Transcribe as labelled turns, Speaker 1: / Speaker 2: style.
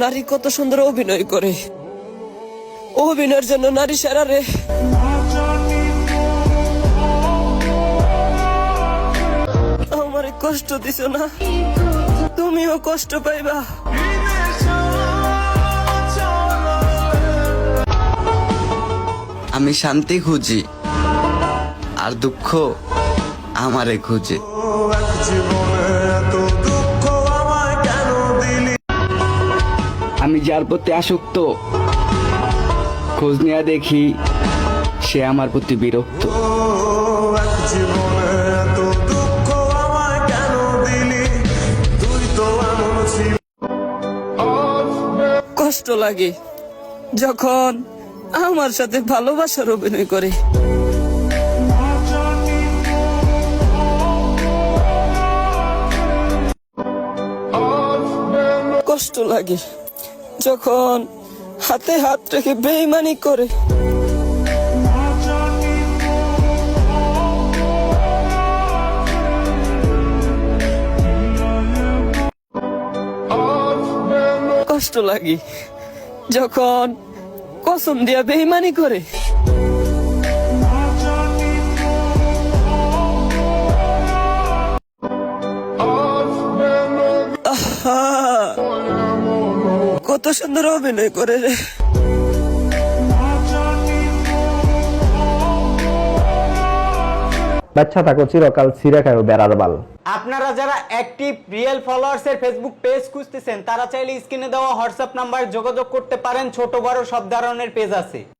Speaker 1: নারী কত সুন্দর অভিনয় করে। অভিনয়ের জন্য নারী সেরা রে। আমারে কষ্ট দিছ না? তুমিও কষ্ট পাইবা।
Speaker 2: আমি শান্তি খুঁজি আর দুঃখ আমারে খুঁজে।
Speaker 3: আমি যার প্রতি আসক্ত খোঁজ নেওয়া দেখি সে আমার প্রতি বিরক্ত।
Speaker 1: কষ্ট লাগে যখন আমার সাথে ভালোবাসার অভিনয় করে। কষ্ট লাগে যখন হাতে হাত রেখে বেইমানি করে। কষ্ট লাগে যখন কসম দিয়া বেইমানি করে। কত সুন্দর অভিনয় করে রে।
Speaker 4: বাচ্চা থাকো চিরকাল ছিঁড়ে বেড়ার বাল।
Speaker 5: আপনারা যারা অ্যাক্টিভ রিয়েল ফলোয়ার্স এর ফেসবুক পেজ খুঁজতেছেন তারা চাইলে স্ক্রিনে দেওয়া হোয়াটসঅ্যাপ নাম্বার যোগাযোগ করতে পারেন ছোট বড় সব ধরনের পেজ আছে।